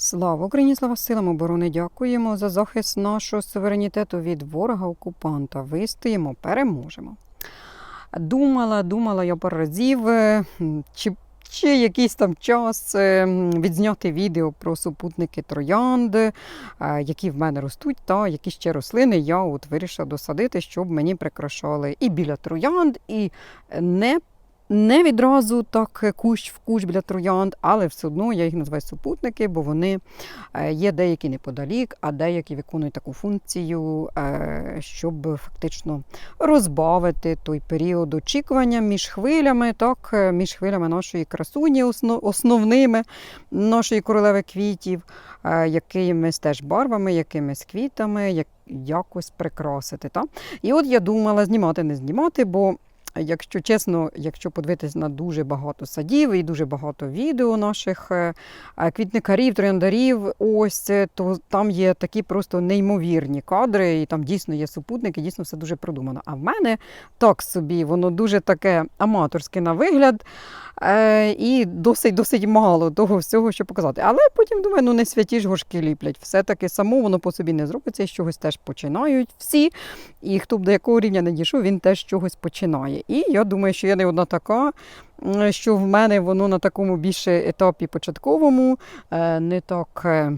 Слава Україні, слава силам оборони! Дякуємо за захист нашого суверенітету від ворога-окупанта. Вистоїмо, переможемо. Думала, думала я пару разів, е, чи, чи якийсь там час е, відзняти відео про супутники троянд, е, які в мене ростуть, та які ще рослини я от вирішила досадити, щоб мені прикрашали і біля троянд, і не не відразу так е, кущ в кущ біля троянд, але все одно я їх називаю супутники, бо вони е, є деякі неподалік, а деякі виконують таку функцію, е, щоб фактично розбавити той період очікування між хвилями, так, між хвилями нашої красуні, основними нашої королеви квітів, якимись теж барвами, якимись квітами, як, якось прикрасити. Так? І от я думала знімати, не знімати, бо Якщо чесно, якщо подивитись на дуже багато садів і дуже багато відео наших е, е, квітникарів, трояндарів, ось е, то там є такі просто неймовірні кадри, і там дійсно є супутники, дійсно все дуже продумано. А в мене так собі, воно дуже таке аматорське на вигляд. І досить досить мало того всього, що показати. Але потім думаю, ну не святі ж горшки ліплять. Все-таки само воно по собі не зробиться, і з чогось теж починають всі. І хто б до якого рівня не дійшов, він теж чогось починає. І я думаю, що я не одна така, що в мене воно на такому більше етапі початковому, е, не так. е,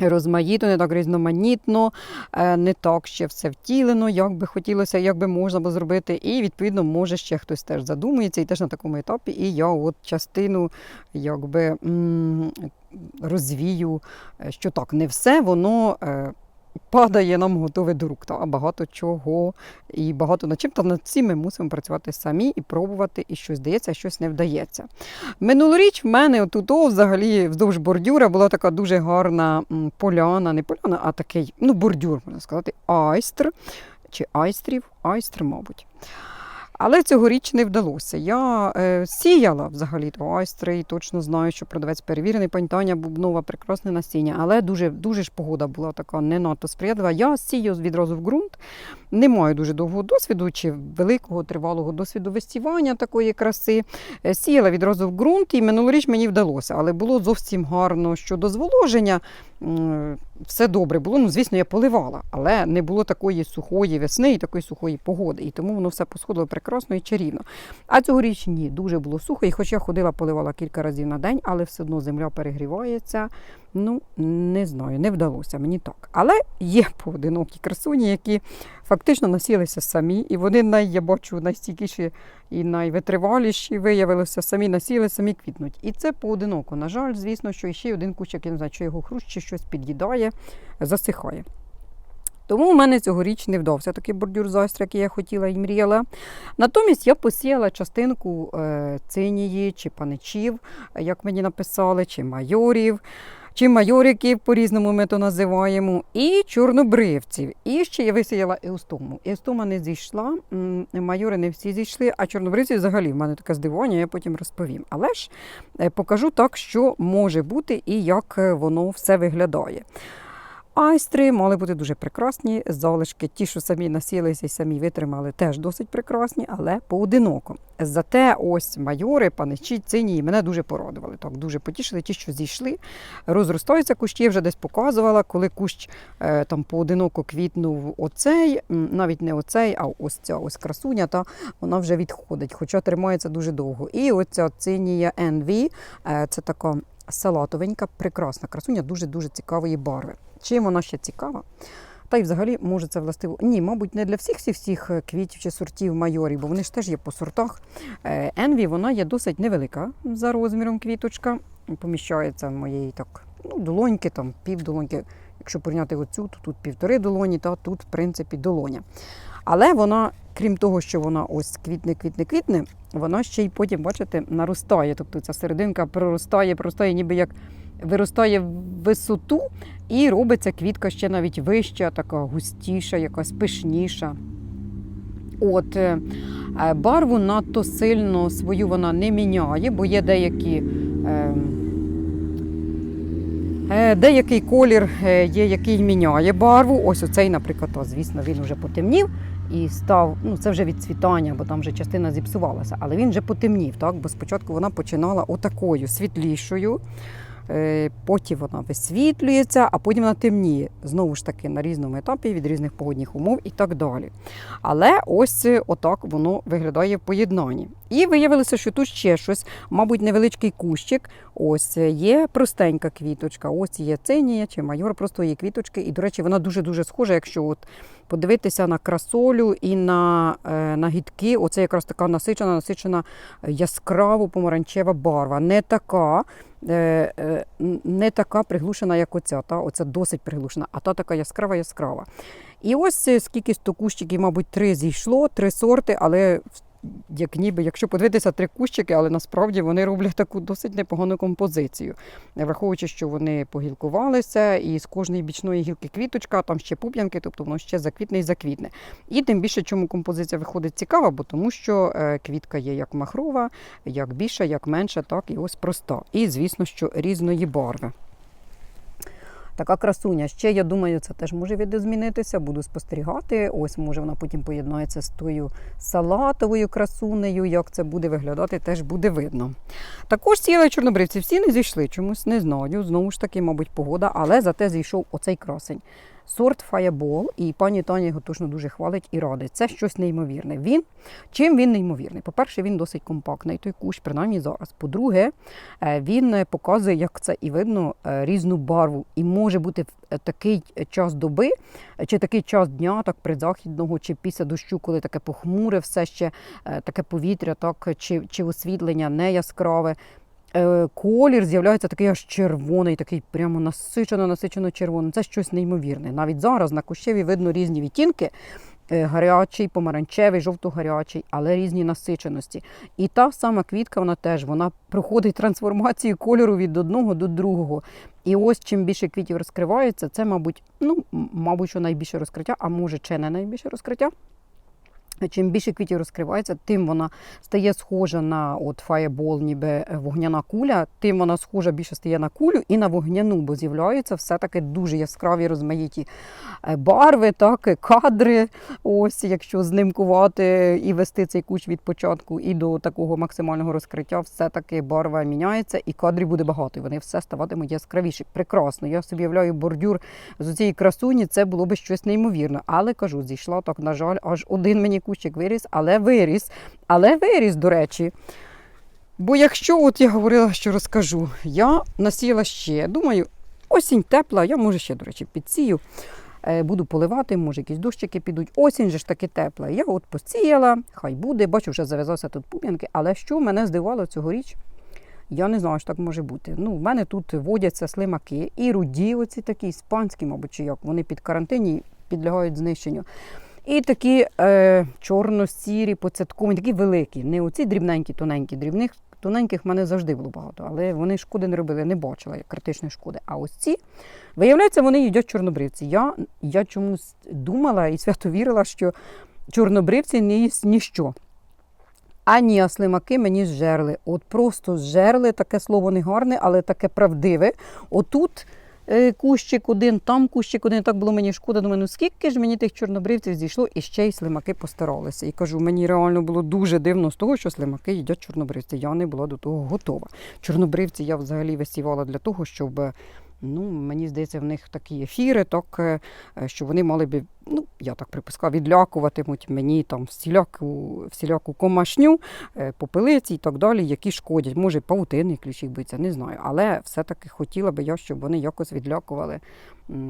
Розмаїто, не так різноманітно, е, не так ще все втілено, як би хотілося, як би можна було зробити. І відповідно, може ще хтось теж задумується і теж на такому етапі. І я от частину якби розвію, що так, не все воно. Падає нам готове до рук, та, багато чого і багато над чим. Та над цим ми мусимо працювати самі і пробувати, і щось вдається, а щось не вдається. Минулоріч в мене тут взагалі вздовж бордюра була така дуже гарна поляна, не поляна, а такий ну, бордюр, можна сказати, айстр чи айстрів, айстр, мабуть. Але цьогоріч не вдалося. Я е, сіяла взагалі то айстри точно знаю, що продавець перевірений, пані Таня Бубнова, прекрасне насіння. Але дуже, дуже ж погода була така не надто сприятлива. Я сію відразу в ґрунт. Не маю дуже довгого досвіду чи великого тривалого досвіду висівання такої краси. Е, Сіяла відразу в ґрунт, і минулоріч мені вдалося, але було зовсім гарно щодо зволоження. Все добре було. Ну, звісно, я поливала, але не було такої сухої весни і такої сухої погоди. І тому воно все посходило прекрасно і чарівно. А цьогоріч ні, дуже було сухо. І хоч я ходила, поливала кілька разів на день, але все одно земля перегрівається. Ну, не знаю, не вдалося мені так. Але є поодинокі красуні, які фактично насілися самі, і вони най, я бачу найстійкіші і найвитриваліші виявилися, самі насіли, самі квітнуть. І це поодиноко. На жаль, звісно, що ще один кущик, я не знаю, що його хрущ чи щось під'їдає, засихає. Тому у мене цьогоріч не вдався такий бордюр застр, який я хотіла і мріяла. Натомість я посіяла частинку е, цинії чи паничів, як мені написали, чи майорів, чи майориків, по-різному ми то називаємо, і чорнобривців. І ще я висіяла еустому. Еустома не зійшла, майори не всі зійшли, а чорнобривці взагалі в мене таке здивування, я потім розповім. Але ж е, покажу так, що може бути і як е, воно все виглядає. Айстри мали бути дуже прекрасні. Залишки, ті, що самі насілися і самі витримали, теж досить прекрасні, але поодиноко. Зате ось майори, паничі, цинії мене дуже порадували. Так, дуже потішили. Ті, що зійшли, розростаються кущі. Я вже десь показувала, коли кущ е, там поодиноко квітнув оцей, навіть не оцей, а ось ця ось красуня, та вона вже відходить, хоча тримається дуже довго. І оця цинія NV, е, це така салатовенька, прекрасна красуня, дуже-дуже цікавої барви. Чим вона ще цікава? Та й взагалі може це властиво. Ні, мабуть, не для всіх всіх всіх квітів чи сортів майорів, бо вони ж теж є по сортах. Е, Енві вона є досить невелика за розміром квіточка. Поміщається в моєї так, ну, долоньки, там пів долоньки. Якщо порівняти оцю, то тут півтори долоні, та тут, в принципі, долоня. Але вона, крім того, що вона ось квітне, квітне, квітне, вона ще й потім, бачите, наростає. Тобто ця серединка проростає, проростає, ніби як виростає в висоту, і робиться квітка ще навіть вища, така густіша, якась пишніша. От е, е, барву надто сильно свою вона не міняє, бо є деякі. Е, е, Деякий колір є, який міняє барву. Ось оцей, наприклад, то, звісно, він вже потемнів і став. Ну, це вже від цвітання, бо там вже частина зіпсувалася, але він вже потемнів, так? бо спочатку вона починала отакою світлішою. Е, потім вона висвітлюється, а потім вона темніє. Знову ж таки, на різному етапі від різних погодних умов і так далі. Але ось е, отак воно виглядає в поєднанні. І виявилося, що тут ще щось, мабуть, невеличкий кущик. Ось е, є простенька квіточка, ось є цинія чи майор, просто є квіточки. І, до речі, вона дуже-дуже схожа, якщо от подивитися на красолю і на, на гідки. Оце якраз така насичена, насичена яскраво помаранчева барва. Не така. Е, е, Не така приглушена, як оця. Та? Оця досить приглушена, а та така яскрава яскрава. І ось е, скільки стокущиків, мабуть, три зійшло, три сорти, але як ніби, якщо подивитися три кущики, але насправді вони роблять таку досить непогану композицію. Враховуючи, що вони погілкувалися, і з кожної бічної гілки квіточка, там ще пуп'янки, тобто воно ще заквітне і заквітне. І тим більше, чому композиція виходить цікава, бо тому що е, квітка є як махрова, як більша, як менша, так і ось проста. І, звісно, що різної барви. Така красуня. Ще я думаю, це теж може відозмінитися. Буду спостерігати. Ось може вона потім поєднається з тою салатовою красунею. Як це буде виглядати, теж буде видно. Також сіяли чорнобривці. Всі не зійшли чомусь, не знаю. Знову ж таки, мабуть, погода, але зате зійшов оцей красень. Сорт Fireball, і пані Таня його точно дуже хвалить і радить. Це щось неймовірне. Він чим він неймовірний? По-перше, він досить компактний, той кущ, принаймні зараз. По-друге, е, він е, показує, як це і видно, е, різну барву. І може бути в такий час доби, чи такий час дня, так предзахідного, чи після дощу, коли таке похмуре, все ще таке повітря, так чи, чи освітлення не яскраве. Е, Колір з'являється такий аж червоний, такий прямо насичено, насичено червоний. Це щось неймовірне. Навіть зараз на кущеві видно різні відтінки. е, Гарячий, помаранчевий, жовто-гарячий, але різні насиченості. І та сама квітка, вона теж вона проходить трансформацію кольору від одного до другого. І ось чим більше квітів розкривається, це, мабуть, ну, мабуть, що найбільше розкриття, а може, чи не найбільше розкриття. Чим більше квітів розкривається, тим вона стає схожа на от фаєбол, ніби е, вогняна куля, тим вона схожа більше стає на кулю і на вогняну, бо з'являються все-таки дуже яскраві розмаїті е, барви, так, кадри. Ось, якщо знимкувати і вести цей кущ від початку і до такого максимального розкриття, все-таки барва міняється і кадрів буде багато. І вони все ставатимуть яскравіші. Прекрасно. Я собі уявляю бордюр з цієї красуні, це було би щось неймовірне. Але кажу, зійшла так, на жаль, аж один мені кущик виріс, але виріс. Але виріс, до речі. Бо якщо от я говорила, що розкажу, я насіяла ще. Думаю, осінь тепла, я може ще, до речі, підсію. Е, Буду поливати, може якісь дощики підуть. Осінь же ж таки тепла. Я от посіяла, хай буде. Бачу, вже зав'язався тут пуп'янки. Але що мене здивувало цьогоріч? Я не знаю, що так може бути. Ну, в мене тут водяться слимаки і руді, оці такі іспанські, мабуть, чи як. Вони під карантині підлягають знищенню. І такі е, чорно-сірі, поцяткові, такі великі. Не оці дрібненькі, тоненькі, дрібних. Тоненьких в мене завжди було багато, але вони шкоди не робили, не бачила критичної шкоди. А ось ці, виявляється, вони їдять чорнобривці. Я, я чомусь думала і свято вірила, що чорнобривці не їсть ніщо. А ні, а слимаки мені зжерли. От просто зжерли, таке слово не гарне, але таке правдиве. Отут кущик один, там кущик один. Так було мені шкода. Думаю, ну скільки ж мені тих чорнобривців зійшло, і ще й слимаки постаралися. І кажу, мені реально було дуже дивно з того, що слимаки їдять чорнобривці. Я не була до того готова. Чорнобривці я взагалі висівала для того, щоб. Ну, мені здається, в них такі ефіри, так, е, що вони мали би, ну, я так припускаю, відлякуватимуть мені там всіляку, всіляку комашню, е, попелиці і так далі, які шкодять. Може, павутинний ключик биться, не знаю. Але все-таки хотіла би я, щоб вони якось відлякували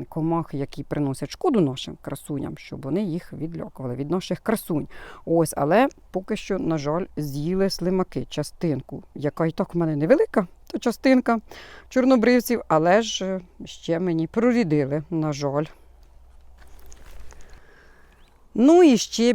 комах, які приносять шкоду нашим красуням, щоб вони їх відлякували від наших красунь. Ось, але поки що, на жаль, з'їли слимаки частинку, яка і так в мене невелика. То частинка чорнобривців, але ж е, ще мені прорідили, на жаль. Ну і ще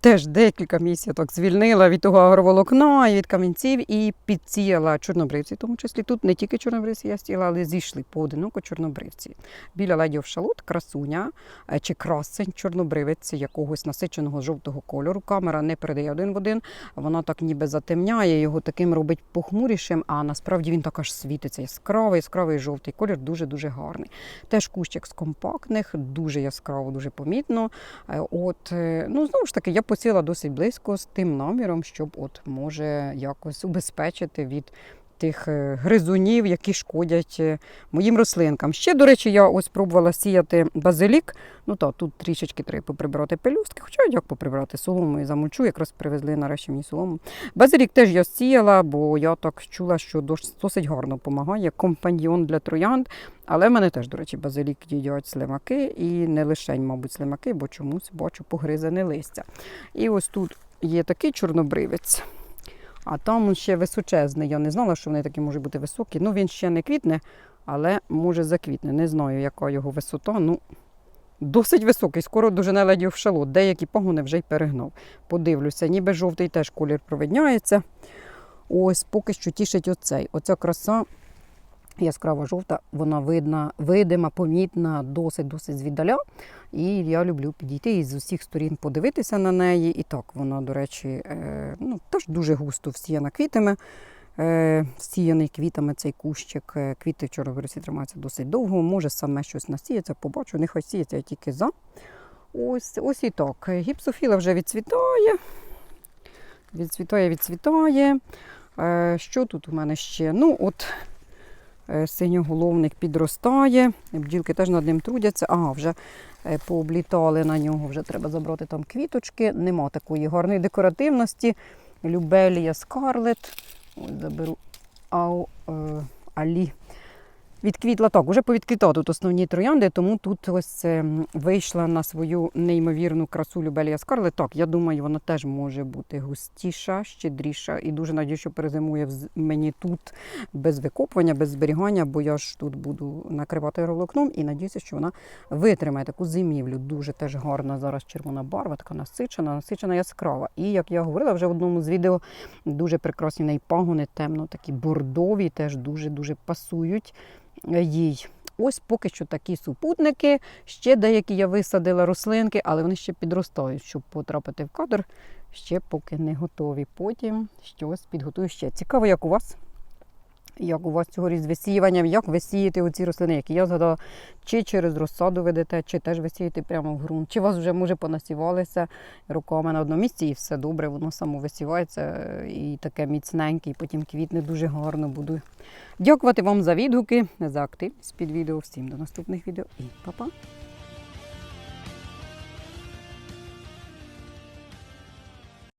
теж декілька місяців так звільнила від того агроволокна і від камінців і підсіяла чорнобривці, тому числі тут не тільки чорнобривці я сіяла, але зійшли поодиноко чорнобривці. Біля ледів шалот, красуня е, чи красень чорнобривець якогось насиченого жовтого кольору. Камера не передає один в один, вона так ніби затемняє, його таким робить похмурішим, а насправді він так аж світиться. Яскравий, яскравий жовтий колір, дуже-дуже гарний. Теж кущик з компактних, дуже яскраво, дуже помітно. Е, От, е, ну знову ж таки, я посіла досить близько з тим наміром, щоб от може якось убезпечити від тих е, гризунів, які шкодять е, моїм рослинкам. Ще, до речі, я ось пробувала сіяти базилік. Ну так, тут трішечки треба поприбирати пелюстки, хоча як поприбирати солому і замочу, якраз привезли нарешті мені солому. Базилік теж я сіяла, бо я так чула, що дос- досить гарно допомагає. Компаньйон для троянд. Але в мене теж, до речі, базилік їдять слимаки і не лише, мабуть, слимаки, бо чомусь бачу погризане листя. І ось тут є такий чорнобривець. А там ще височезний. Я не знала, що вони такі можуть бути високі. Ну, він ще не квітне, але може заквітне. Не знаю, яка його висота. Ну, досить високий. Скоро дуже наледів шалу. Деякі пагони вже й перегнав. Подивлюся, ніби жовтий теж колір провидняється. Ось поки що тішить оцей. Оця краса яскрава жовта, вона видна, видима, помітна, досить-досить звіддаля. І я люблю підійти і з усіх сторін подивитися на неї. І так вона, до речі, е, ну, теж дуже густо всіяна квітами. Е, Всіяний квітами цей кущик. Е, Квіти в чорнобривці тримаються досить довго. Може саме щось насіється, побачу. Нехай сіється я тільки за. Ось, ось і так. Гіпсофіла вже відцвітає. Відцвітає, відцвітає. Що тут у мене ще? Ну, от синьоголовник підростає. Бджілки теж над ним трудяться. Ага, вже е, пооблітали на нього, вже треба забрати там квіточки. Нема такої гарної декоративності. Любелія Скарлет. Ось заберу ау, е, Алі. Відквітла так, уже повідквітала тут основні троянди, тому тут ось вийшла на свою неймовірну красу Любелія Скарлет. Так, я думаю, вона теж може бути густіша, щедріша. І дуже надію, що перезимує мені тут без викопування, без зберігання, бо я ж тут буду накривати волокном і надіюся, що вона витримає таку зимівлю. Дуже теж гарна зараз червона барва, така насичена, насичена яскрава. І як я говорила вже в одному з відео, дуже прекрасні неї пагони, темно, такі бордові, теж дуже-дуже пасують е, їй. Ось поки що такі супутники. Ще деякі я висадила рослинки, але вони ще підростають, щоб потрапити в кадр. Ще поки не готові. Потім щось підготую ще. Цікаво, як у вас? Як у вас цьогоріч з висіюванням, як ви сієте оці рослини, які я згадала, чи через розсаду ведете, чи теж ви сієте прямо в ґрунт, чи у вас вже, може, понасівалися руками на одному місці і все добре, воно само висівається і таке міцненьке, і потім квітне дуже гарно буду. Дякувати вам за відгуки, за активність під відео. Всім до наступних відео і па-па!